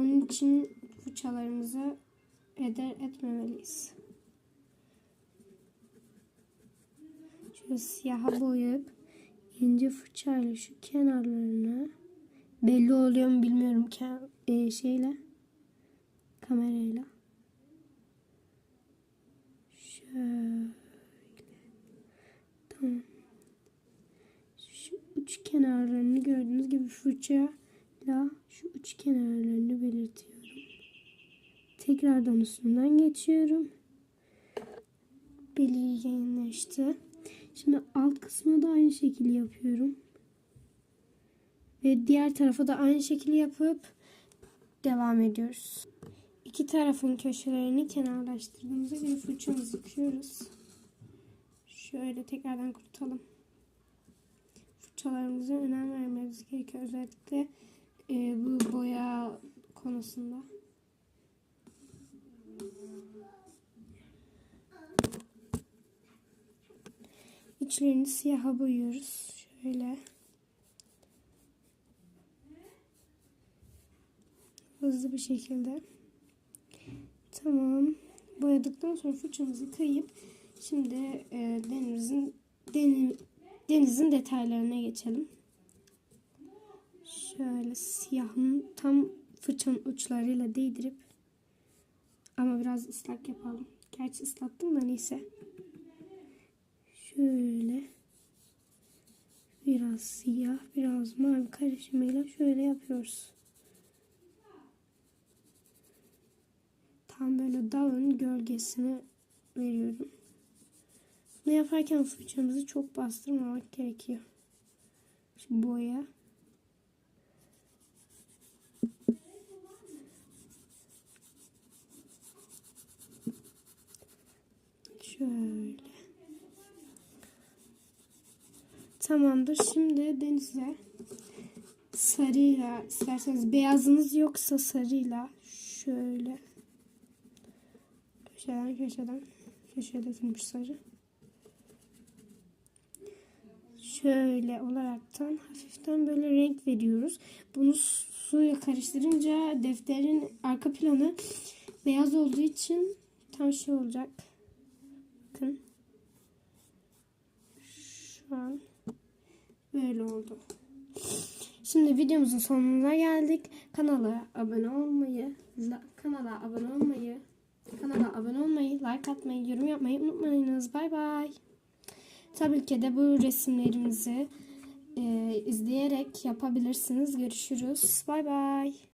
Onun için fırçalarımızı eder etmemeliyiz. Şöyle siyaha boyayıp ince fırçayla şu kenarlarını belli oluyor mu bilmiyorum ke- e, şeyle kamerayla. Şöyle. Tamam. Şu uç kenarlarını gördüğünüz gibi fırçayla şu uç kenarlarını belirtiyorum. Tekrardan üstünden geçiyorum. Belirginleşti. Şimdi alt kısmı da aynı şekilde yapıyorum. Ve diğer tarafa da aynı şekilde yapıp devam ediyoruz. İki tarafın köşelerini kenarlaştırdığımızda göre fırçamızı yıkıyoruz. Şöyle tekrardan kurutalım. Fırçalarımıza önem vermemiz gerekiyor. Özellikle e, bu boya konusunda. İçlerini siyaha boyuyoruz. Şöyle. Hızlı bir şekilde. Tamam. Boyadıktan sonra fırçamızı kayıp şimdi e, denizin deni- denizin detaylarına geçelim. Şöyle siyahın tam fırçanın uçlarıyla değdirip ama biraz ıslak yapalım. Gerçi ıslattım da neyse. Şöyle biraz siyah, biraz mavi karışımıyla şöyle yapıyoruz. Tam böyle dağın gölgesini veriyorum. Bunu yaparken fırçamızı çok bastırmamak gerekiyor. Şu boya. Şöyle. Tamamdır. Şimdi denize sarıyla isterseniz beyazınız yoksa sarıyla şöyle köşeden köşeden köşeye dökülmüş sarı. Şöyle olaraktan hafiften böyle renk veriyoruz. Bunu suya karıştırınca defterin arka planı beyaz olduğu için tam şey olacak. Bakın. Şu an böyle oldu. Şimdi videomuzun sonuna geldik. Kanala abone olmayı, la- kanala abone olmayı, kanala abone olmayı, like atmayı, yorum yapmayı unutmayınız. Bay bay. Tabii ki de bu resimlerimizi e, izleyerek yapabilirsiniz. Görüşürüz. Bay bay.